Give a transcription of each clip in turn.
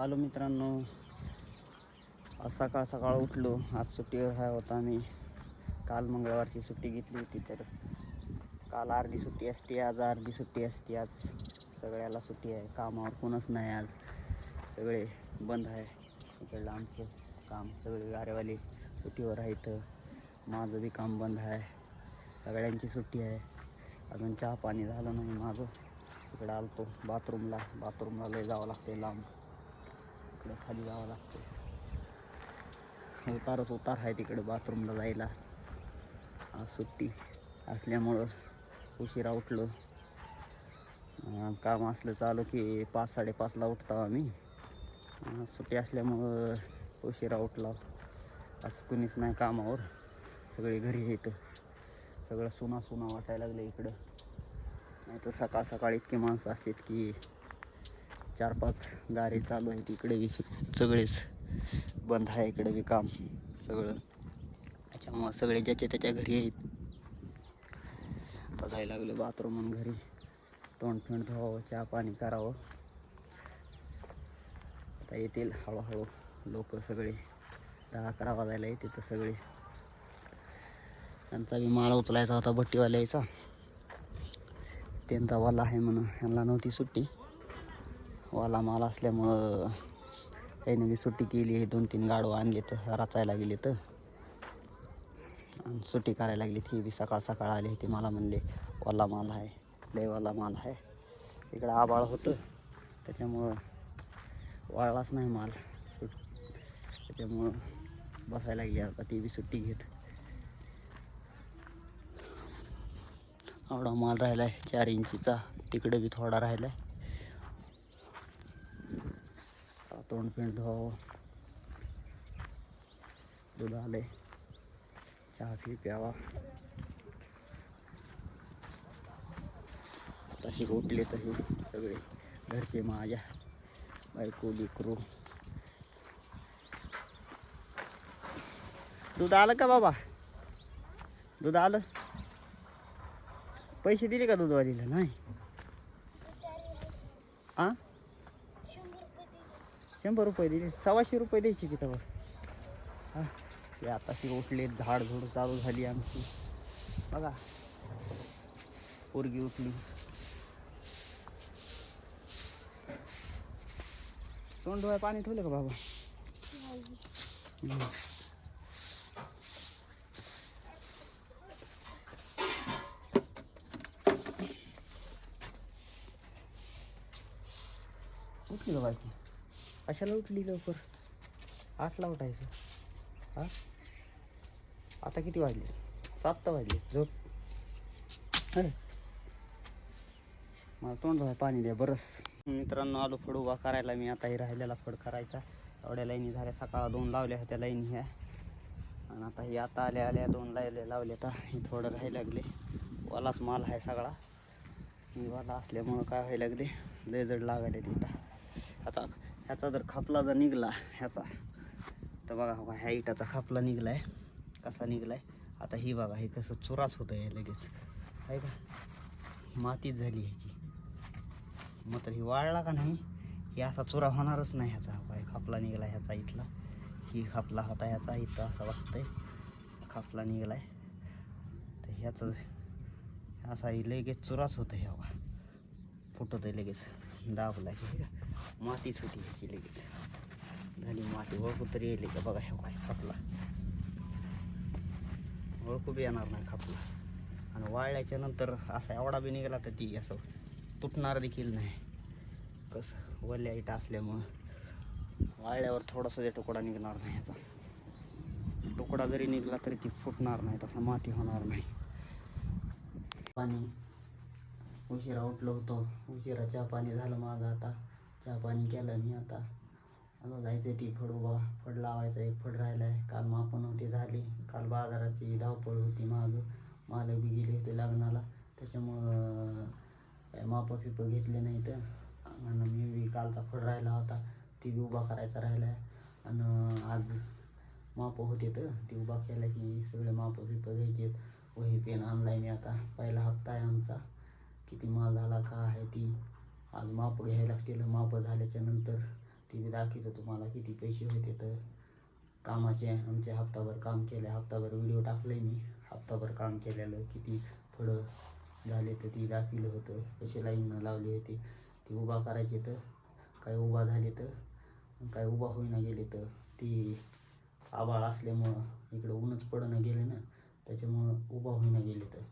Hello मित्रांनो. आज सकाळ सकाळ उठलो. आज सुट्टीवर हा होता आम्ही काल मंगळवारची सुट्टी घेतली होती तर काल अर्धी सुट्टी असते. आज अर्धी सुट्टी असते. आज सगळ्याला सुट्टी आहे. कामावर कोणच नाही आज. सगळे बंद आहे. इकडलं आमचं काम. सगळे गारेवाले सुट्टीवर आहेत. माझं बी काम बंद आहे. सगळ्यांची सुट्टी आहे. अजून चहा पाणी झालं नाही माझं. इकडं आलतो. बाथरूमला. बाथरूमला लय जावं लागते लांब. इकडे खाली जावं लागतं उतारच उतार आहे तिकडे बाथरूमला जायला. आज सुट्टी असल्यामुळं उशिरा उठलो. काम असलं चालू की पाच साडेपाचला उठतो आम्ही. सुट्टी असल्यामुळं उशिरा उठला. असं कुणीच नाही कामावर. सगळे घरी येतं सगळं सुना सुना वाटायला लागलं इकडं. नाही तर सकाळ सकाळी इतके माणसं असतात की चार पाच गाडी चालू आहेत इकडे बी. सगळेच बंद आहे इकडे बी काम सगळं. त्याच्यामुळं सगळे ज्याच्या त्याच्या घरी आहेत. बघायला लागले बाथरूम घरी. तोंड फिंड धुवावं चहा पाणी करावं. आता येतील हळूहळू लोक सगळे. दहा अकरा वाजायला येते तर सगळे. त्यांचा बी माल उचलायचा होता भट्टीवाल्याचा. त्यांचा वाला आहे म्हणून. ह्यांना नव्हती सुट्टी. वाला माल असल्यामुळं काही बी सुट्टी केली आहे दोन तीन गाडो आणले तर रचायला गेले तर. आणि सुट्टी करायला लागली ती बी सकाळ सकाळ आली ते मला म्हणले वाला माल आहे लयवाला माल आहे. इकडं आबाळ होतं त्याच्यामुळं वाळलाच नाही माल. सुट त्याच्यामुळं बसायला लागली आता ती बी सुट्टी घेत. एवढा माल राहिला आहे चार इंचीचा तिकडे बी थोडा राहिला आहे तोंड धुवावं दूध आले। चहा पी प्यावा। तशी उठले तसे सगळे घरचे माझ्या बायको लिकरू. दूध आलं का बाबा? दूध आलं? पैसे दिले का दूधवालीला? नाही. आ? शंभर रुपये दिली सव्वाशे रुपये द्यायची की त्यावर हां ते आताशी उठले झाड झुड चालू झाली आमची. बघा पोरगी उठली. तोंड डोळ्या पाणी ठेवलं का बाबा? उठली का बाकी? कशाला उठली लवकर? आठला उठायचं. हा? आता किती वाजले? सात वाजले. झोप. अरे. मला तोंड धुवाय पाणी द्या बरंच. मित्रांनो आलो फड उभा करायला. मी आता हे राहिलेला फड करायचा. एवढ्या लाईनी झाल्या. सकाळ दोन लावल्या होत्या लाईनी ह्या. आणि आता हे आता आल्या आल्या दोन लावले लावले आता हे थोडं राहायला लागले. वालाच माल आहे सगळा. मी वाला असल्यामुळं काय व्हायला लागले? लय जड लागायला तिथं आता ह्याचा जर खापला जर निघला ह्याचा. तर बघा हो ह्या इटाचा खापला आहे कसा निघलाय? आता ही बघा हे कसं चुराच होतं आहे लगेच. आहे का? मातीच झाली ह्याची. मग तर ही वाळला का नाही? ही असा चुरा होणारच नाही ह्याचा. काय खापला निघला ह्याचा इथला. ही खापला होता ह्याचा इथं असं वाटतंय खापला आहे तर ह्याचं असा ही लगेच चुराच होतं ह्या बघा. फुटत आहे लगेच. दाबला की माती सुटी ह्याची लगेच. झाली माती. ओळखू तरी येईल का? बघा ह्या काय खपला. ओळखू बी येणार नाही खपला. आणि वाळल्याच्या नंतर असा एवढा बी निघाला तर ती असं तुटणार देखील नाही. कसं? वल्या इटा असल्यामुळं वाळल्यावर थोडासा ते तुकडा निघणार नाही ह्याचा तुकडा जरी निघला तरी ती फुटणार नाही. तसा माती होणार नाही. पाणी उशिरा उठलो होतो. उशिरा चहा पाणी झालं माझं आता. चहा पाणी केलं मी आता. आता जायचं ती फड फड लावायचा एक फड राहिला आहे काल मापन होते झाली. काल बाजाराची धावपळ होती मागं. मालक बी गेले होते लग्नाला. त्याच्यामुळं काय मापं फिपं घेतले नाही तर आणि मी बी कालचा फड राहिला होता. ती बी उभा करायचा राहिला आहे आणि आज मापं होते तर ती उभा केला की सगळे मापं फिपं घ्यायचे वही पेन आणलाय मी आता. पहिला हप्ता आहे आमचा. किती माल झाला का आहे ती आज माप घ्यायला लागतील माप झाल्याच्यानंतर ती मी दाखवतो तुम्हाला किती पैसे होते तर. कामाचे आमचे हप्ताभर काम केले हप्ताभर व्हिडिओ टाकले मी. हप्ताभर काम केलेलं किती फळं झाले तर ती दाखवलं होतं. कशी लाईन लावली होती ती उभा करायची तर. काय उभा झाले तर काय उभा होईना गेले तर. ती आबाळ असल्यामुळं इकडं ऊनच पडणं गेले ना त्याच्यामुळं उभा होईना गेले तर.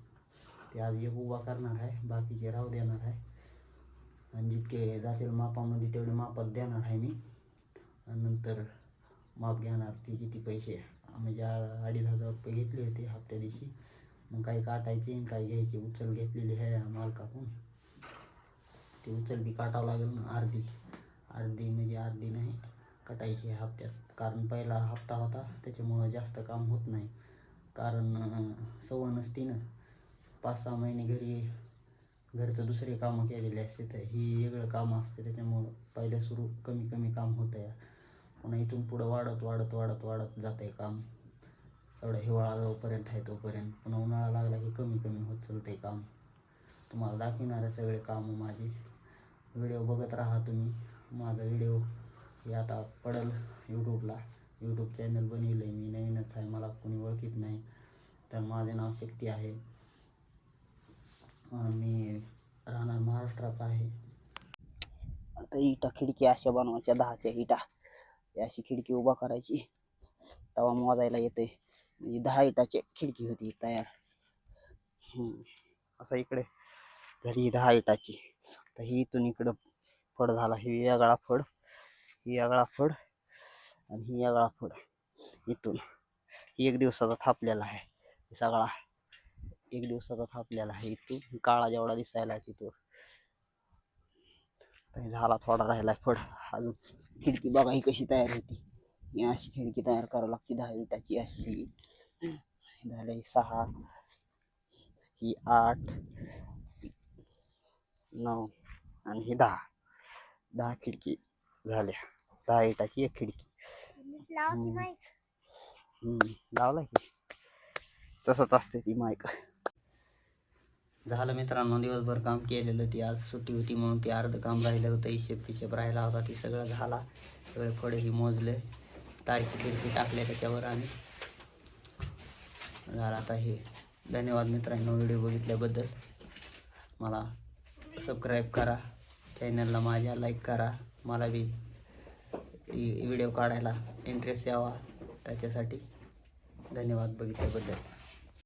ते आज एक उभा करणार आहे बाकीचे राहू देणार आहे. आणि जितके जातील मापामध्ये तेवढे मापात देणार आहे मी. नंतर माप घेणार ती किती पैसे म्हणजे अडीच हजार रुपये घेतले होते हप्त्या दिवशी. मग काही काटायचे आणि काही घ्यायचे. उचल घेतलेली आहे मालकाकडून ती उचल बी काटावं लागेल ना अर्धी. अर्धी म्हणजे अर्धी नाही कटायची हप्त्यात. कारण पहिला हप्ता होता त्याच्यामुळं जास्त काम होत नाही. कारण सवय नसती ना. पाच सहा महिने घरी घरचं दुसरे कामं केलेले असते तर ही वेगळं काम असते त्याच्यामुळं पहिल्या सुरू कमी कमी काम होतं आहे पुन्हा इथून पुढं वाढत वाढत वाढत वाढत जात आहे काम. एवढा हिवाळा जोपर्यंत आहे तोपर्यंत. पुन्हा उन्हाळा लागला की कमी कमी होत चालतं आहे काम. तुम्हाला दाखविणारे सगळे कामं माझे. व्हिडिओ बघत राहा तुम्ही. माझा व्हिडिओ हे आता पडेल यूट्यूबला यूट्यूब चॅनल बनविलं आहे मी. नवीनच आहे. मला कोणी ओळखीत नाही. तर माझे नाव शक्ती आहे. आणि राहणार महाराष्ट्राचा आहे. आता इटा खिडकी अशा बनवायच्या दहाच्या इटा. ही अशी खिडकी उभा करायची. तवा मोजायला येते. म्हणजे दहा इटाची खिडकी होती तयार. असं इकडे घरी दहा इटाची. तर ही इथून इकडं फड झाला. ही वेगळा फड. ही वेगळा फड. आणि ही वेगळा फड. इथून. ही एक दिवसाचा थापलेला आहे. सगळा एक दिवसाचा थापलेला आहे इथून. काळा जेवढा दिसायला तिथून काही झाला थोडा राहिला फड अजून खिडकी बघा ही कशी तयार होती. अशी खिडकी तयार करावी लागते. दहा विटाची अशी. झालं सहा. ही आठ. नऊ. आणि ही दहा. दहा खिडकी झाल्या. दहा इटाची एक खिडकी. लावला की. तसंच असते ती माईक झालं मित्रांनो दिवसभर काम केलेलं ती आज सुट्टी होती म्हणून ती अर्ध काम राहिलं होतं हिशेब फिशेब राहिला होता ती सगळं झाला. सगळे फळेही मोजले तारखी बिरकी टाकले त्याच्यावर आणि झालं आता हे. धन्यवाद मित्रांनो व्हिडिओ बघितल्याबद्दल. मला सबस्क्राईब करा चॅनलला माझ्या लाईक करा. मला बी व्हिडिओ काढायला इंटरेस्ट यावा त्याच्यासाठी धन्यवाद बघितल्याबद्दल.